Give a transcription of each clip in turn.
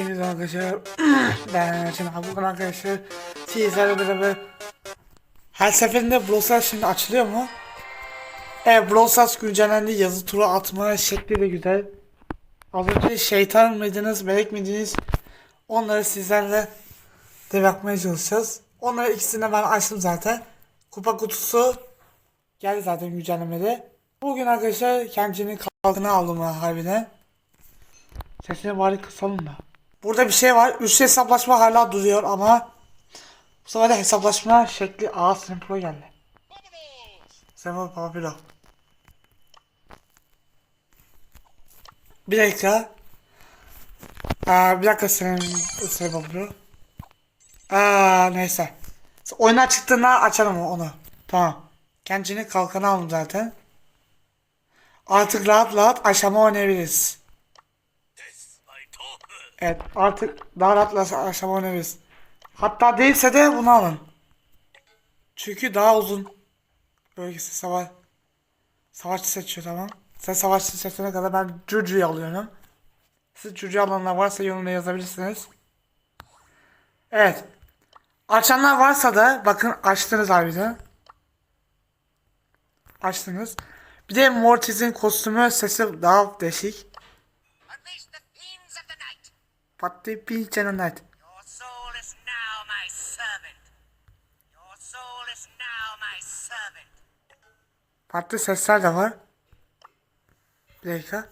Hepiniz arkadaşlar ben Erçin bugün arkadaşlar sizlerle beraber her seferinde Brawl şimdi açılıyor mu? Evet Brawl güncellendi. Yazı turu atma şekli de güzel. Az önce şeytan mıydınız melek miydiniz? Onları sizlerle de yapmaya çalışacağız. Onları ikisini ben açtım zaten. Kupa kutusu geldi zaten güncellemede. Bugün arkadaşlar kendini kaldığını aldım ha harbiden. Sesini bari kısalım da. Burada bir şey var. Üçlü hesaplaşma hala duruyor ama bu sefer de hesaplaşma şekli A Pro geldi. Sempro Papilo. Bir dakika. Aa, bir dakika senin Sempro Papilo. Aa, neyse. Oyuna çıktığında açalım onu. Tamam. Kendini kalkanı aldım zaten. Artık rahat rahat aşama oynayabiliriz. Evet artık daha rahatla aşama oynarız. Hatta değilse de bunu alın. Çünkü daha uzun bölgesi savaş savaşçı seçiyor tamam. Sen savaşçı seçene kadar ben Juju'yu alıyorum. Siz Juju alanlar varsa yorumda yazabilirsiniz. Evet. Açanlar varsa da bakın açtınız harbiden. Açtınız. Bir de Mortis'in kostümü sesi daha değişik. Night. Patlı bir cennet. Your soul is now my servant. Your soul is now my servant. Farklı sesler de var. Bir dakika.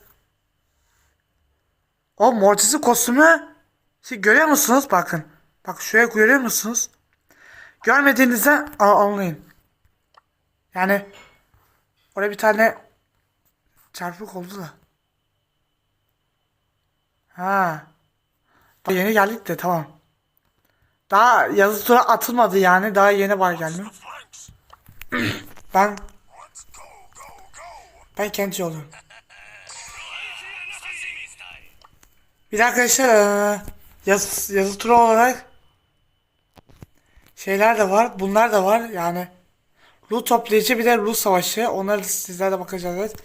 O Mortis'in kostümü siz görüyor musunuz? Bakın. Bak şuraya görüyor musunuz? Görmediğinizde anlayın. Yani oraya bir tane çarpık oldu da. Ha. Daha yeni geldik de tamam. Daha yazı tura atılmadı yani. Daha yeni var gelmiyor. ben ben kendi oluyorum. Bir de arkadaşlar eee, yaz, yazı turu olarak şeyler de var. Bunlar da var. Yani Loot toplayıcı bir de Loot savaşı. Onları da sizlerle bakacağız. Evet.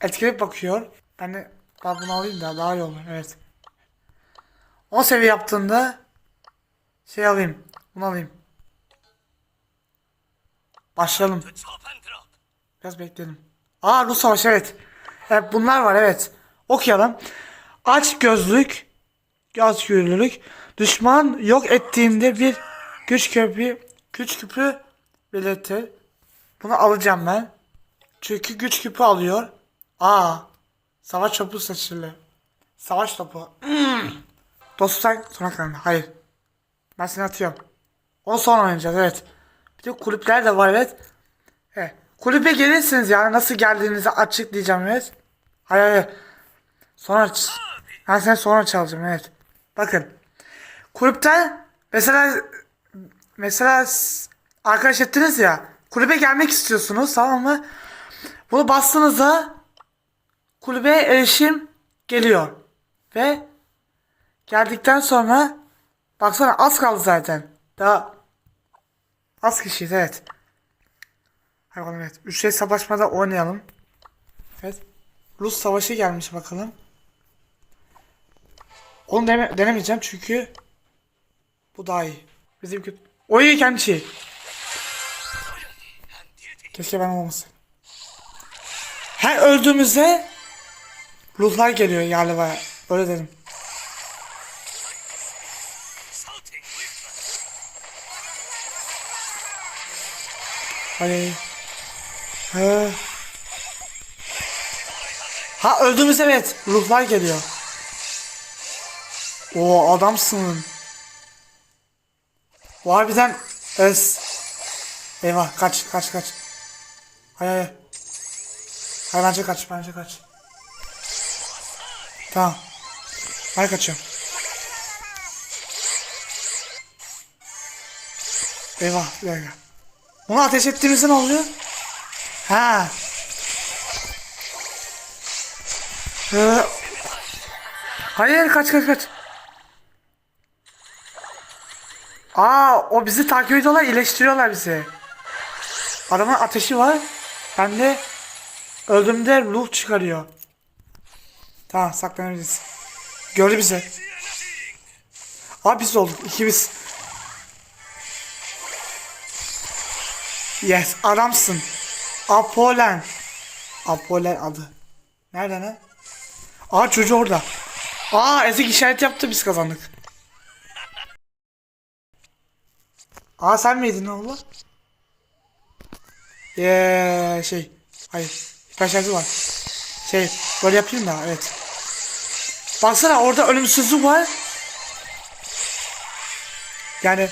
Etkileyip bakıyor. De ben bunu alayım da daha iyi olur. Evet. 10 seviye yaptığında şey alayım. Bunu alayım. Başlayalım. Biraz bekledim. Aa Rus Savaşı evet. Evet bunlar var evet. Okuyalım. Aç gözlük. Göz görülürlük. Düşman yok ettiğinde bir güç küpü güç küpü belirtir. Bunu alacağım ben. Çünkü güç küpü alıyor. Aa. Savaş topu seçili. Savaş topu. Dostlar sona kaldı. Hayır. Ben seni atıyorum. O sonra oynayacağız evet. Bir de kulüpler de var evet. Evet. Kulübe gelirsiniz yani nasıl geldiğinizi açıklayacağım evet. Hayır hayır. Sonra ben seni sonra çalacağım evet. Bakın. Kulüpten mesela mesela arkadaş ettiniz ya kulübe gelmek istiyorsunuz tamam mı? Bunu bastığınızda kulübe erişim geliyor. Ve geldikten sonra baksana az kaldı zaten. Daha az kişiyiz evet. Bakalım evet. Üçlü hesaplaşmada oynayalım. Evet. Rus savaşı gelmiş bakalım. Onu deme denemeyeceğim çünkü bu daha iyi. Bizim kötü. Oy kendisi. Keşke ben olmasın. Her öldüğümüzde ruhlar geliyor galiba. Öyle dedim. Hadi. Ha. Ha öldüğümüz evet. Ruhlar geliyor. O adamsın. Bu harbiden es. Eyvah kaç kaç kaç. Hay hay. Hay bence kaç bence kaç. Tamam. Ben kaçıyorum. Eyvah bir dakika. Onu ateş ettiğimizde ne oluyor? Ha. Ee, hayır kaç kaç kaç. Aa o bizi takip ediyorlar iyileştiriyorlar bizi. Adamın ateşi var. Ben de öldüğümde ruh çıkarıyor. Tamam saklanabiliriz. Gördü bizi. Aa biz olduk. İkimiz. Yes. Adamsın. Apolen. Apolen adı. Nerede ne? Aa çocuğu orada. Aa ezik işaret yaptı biz kazandık. Aa sen miydin oğlum? Yeee şey. Hayır. Şarjı var. Şey böyle yapayım da evet. Baksana orada ölümsüzlük var. Yani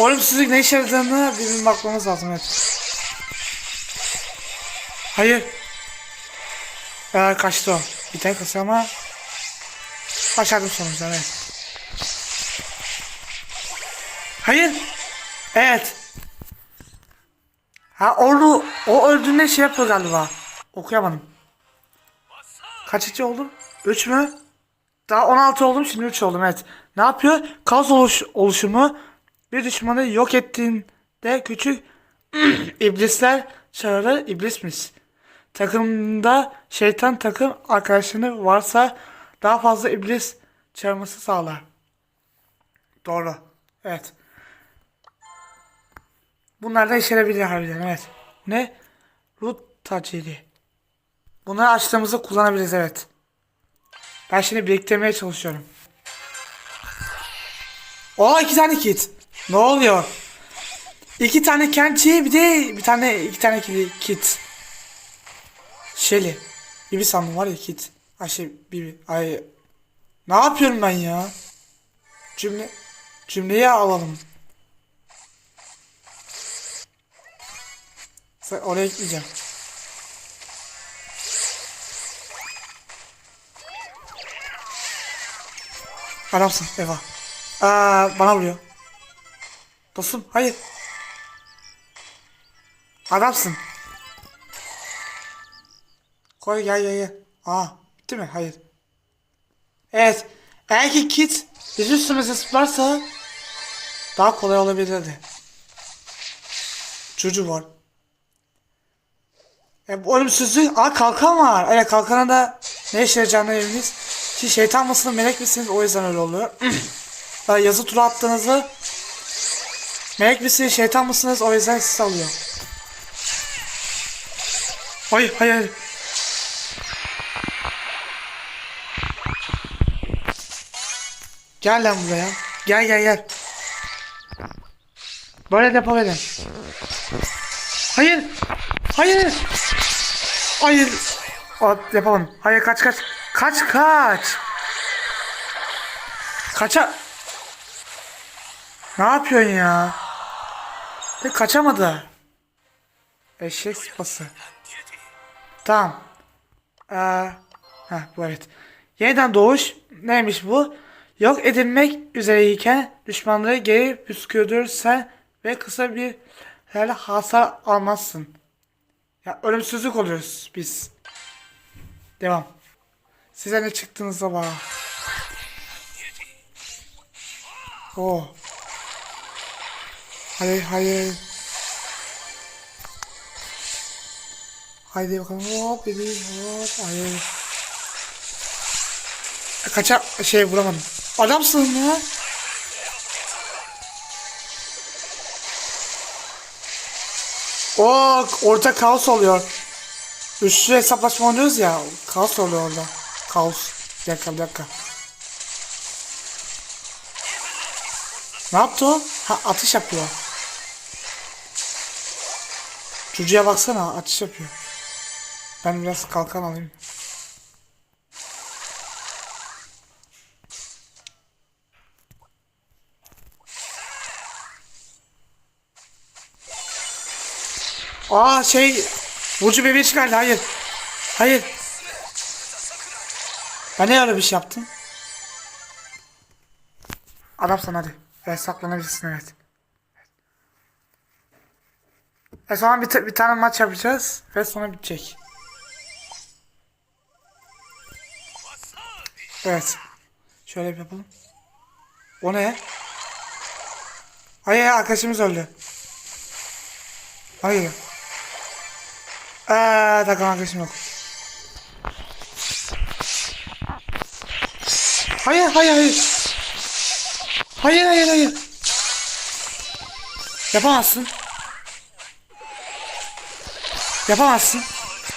ölümsüzlük ne işe yaradığını bizim bakmamız lazım evet. Hayır. Ee, kaçtı o. Bir tek kısa ama başardım sonuçta evet. Hayır. Evet. Ha onu o öldüğünde şey yapıyor galiba. Okuyamadım. Kaçıncı oldum? 3 mü? Daha 16 oldum şimdi 3 oldum evet. Ne yapıyor? Kaos oluş, oluşumu bir düşmanı yok ettiğinde küçük iblisler çağırır iblismiş. Takımda şeytan takım arkadaşını varsa daha fazla iblis çağırması sağlar. Doğru. Evet. Bunlar da işe yarayabilir harbiden evet. Ne? Root taciri. Bunları açtığımızda kullanabiliriz evet. Ben şimdi biriktirmeye çalışıyorum. Aa iki tane kit. Ne oluyor? İki tane kençi bir de bir tane iki tane kit. Şeli. Bibi sandım var ya kit. Ay şey Bibi. Ay. Ne yapıyorum ben ya? Cümle. Cümleyi alalım. Sen oraya gitmeyeceğim. Adamsın Eva. Aa, bana vuruyor. Dostum hayır. Adamsın. Koy gel gel gel. Aa bitti mi? Hayır. Evet. Eğer ki kit biz üstümüze zıplarsa daha kolay olabilirdi. Çocuğu var. E, bu ölümsüzlük. Aa kalkan var. Evet kalkana da ne işe yarayacağını eminiz. Ki şeytan mısınız melek misiniz o yüzden öyle oluyor. Yazı tura attığınızda melek misiniz şeytan mısınız o yüzden sizi alıyor. Hayır hayır. Gel lan buraya. Gel gel gel. Böyle de yapabilirim. Hayır. Hayır. Hayır. O, yapalım. Hayır kaç kaç. Kaç kaç. Kaça. Ne yapıyorsun ya? De kaçamadı. Eşek sıpası. Tamam. Ee, heh, bu evet. Yeniden doğuş. Neymiş bu? Yok edilmek üzereyken düşmanları geri püskürdürsen ve kısa bir herhalde hasar almazsın. Ya ölümsüzlük oluyoruz biz. Devam. Size ne çıktığınızda bak. Oh. Hayır hayır. Haydi bakalım hop bebeğim hop hayır. Kaça şey vuramadım. Adamsın ya. O orta kaos oluyor. Üçlü hesaplaşma oynuyoruz ya. Kaos oluyor orada. Kaos. Bir dakika bir dakika. Ne yaptı o? Ha atış yapıyor. Çocuğa baksana atış yapıyor. Ben biraz kalkan alayım. Aa şey Burcu bebeği çıkardı hayır. Hayır. Ben ne öyle bir şey yaptım? Adamsın hadi. Evet saklanabilirsin evet. E sonra bir, bir tane maç yapacağız ve sonra bitecek. Evet. Şöyle bir yapalım. O ne? Hayır arkadaşımız öldü. Hayır. Eee takım arkadaşım yok. Hayır hayır hayır. Hayır hayır hayır. Yapamazsın. Yapamazsın.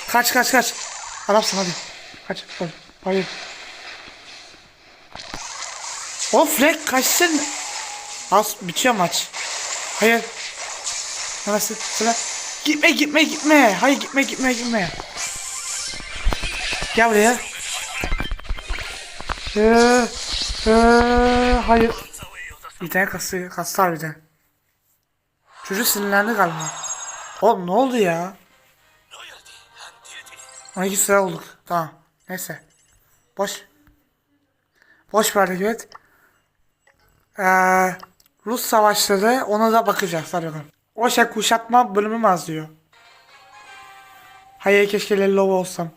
Kaç kaç kaç. Adamsın hadi. Kaç. Hayır. hayır. Of Rek kaçsın. Az bitiyor maç. Hayır. Nasıl? Sıra. Gitme gitme gitme. Hayır gitme gitme gitme. Gel buraya. Ee, ee, hayır. Bir tane kası, var bir tane. Çocuk sinirlendi galiba. Oğlum ne oldu ya? 12 sıra olduk. Tamam. Neyse. Boş. Boş verdik evet. Ee, Rus savaşları ona da bakacağız. Hadi bakalım. O şey kuşatma bölümü az diyor. Hayır keşke Lellova olsam.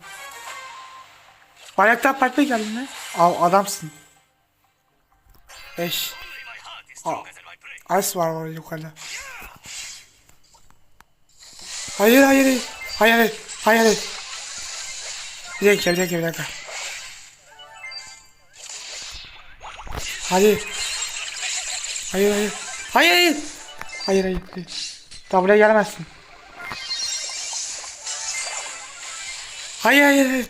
Bayraktar Park'ta geldin mi? Al adamsın. Eş. Aa, Ice var orada yukarıda. Hayır hayır. Hayır hayır. Hayır hayır. Bir dakika bir dakika bir dakika. Hayır. Hayır hayır. Hayır hayır. Hayır hayır. hayır. Daha buraya gelemezsin. Hayır hayır hayır.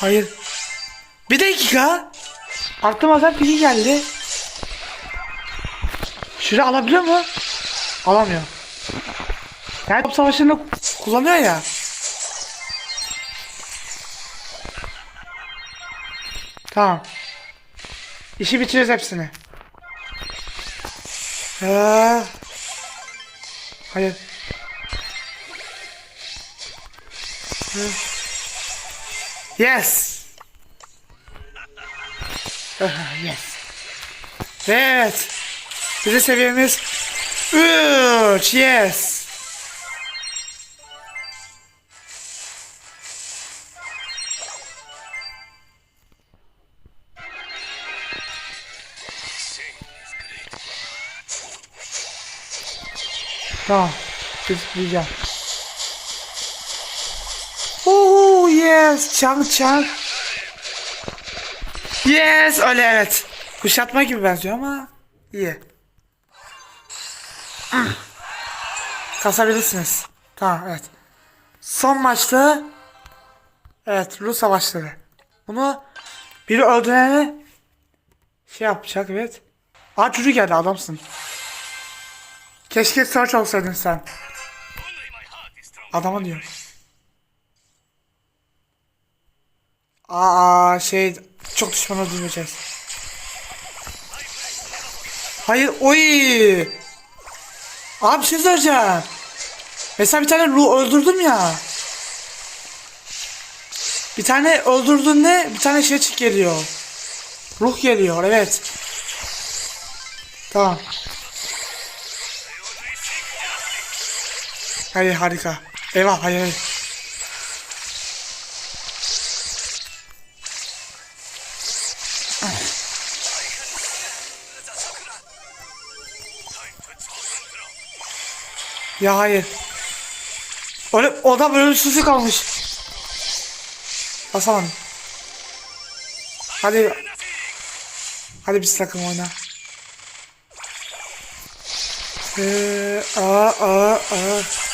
Hayır. Bir dakika. Aklıma zaten biri geldi. Şurayı alabiliyor mu? Alamıyor. Yani top savaşını kullanıyor ya. Tamam. İşi bitiririz hepsini. Ee, hayır. Ee, Yes. Ah, yes. Evet. Bizim seviyemiz 3. Yes. Tamam. Tıklayacağım. Oo yes. Çang çang. Yes öyle evet. Kuşatma gibi benziyor ama iyi. Kasabilirsiniz. Tamam evet. Son maçta Evet Rus savaşları. Bunu biri öldürene şey yapacak evet. Aa çocuk geldi adamsın. Keşke search olsaydın sen. Adama diyor. Aa şey çok düşman öldürmeyeceğiz. Hayır oy. Abi şey söyleyeceğim. Mesela bir tane ruh öldürdüm ya. Bir tane öldürdüğünde bir tane şey çık geliyor. Ruh geliyor evet. Tamam. Hayır harika. Eyvah hayır hayır. Ya hayır. Öyle, o da ölümsüzlük kalmış. Basamadım. Hadi. Hadi biz takım oyna. Ee, aa, aa, aa.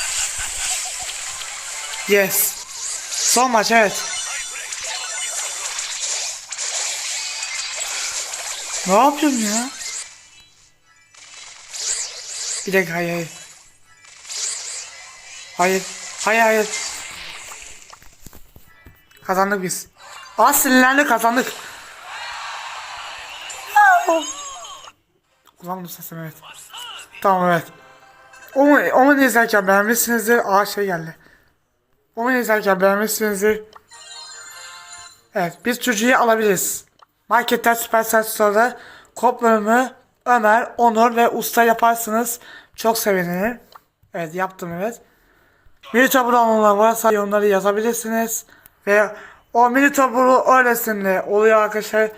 Yes. Son maç evet. Ne yapıyorum ya? Bir dakika hayır hayır. Hayır. Hayır hayır. Kazandık biz. Aa kazandık. Kullandım sesimi evet. Tamam evet. Onu, onu izlerken beğenmişsinizdir. Aa şey geldi. Onu izlerken beğenmişsinizdir. Evet biz çocuğu alabiliriz. Marketten Supercell Store'da kodlarımı Ömer, Onur ve Usta yaparsınız. Çok sevinirim. Evet yaptım evet. Mini taburu varsa yorumları yazabilirsiniz. Ve o mini taburu öylesine oluyor arkadaşlar.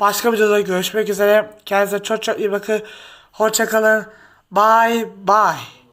Başka bir videoda görüşmek üzere. Kendinize çok çok iyi bakın. Hoşçakalın. Bye bye.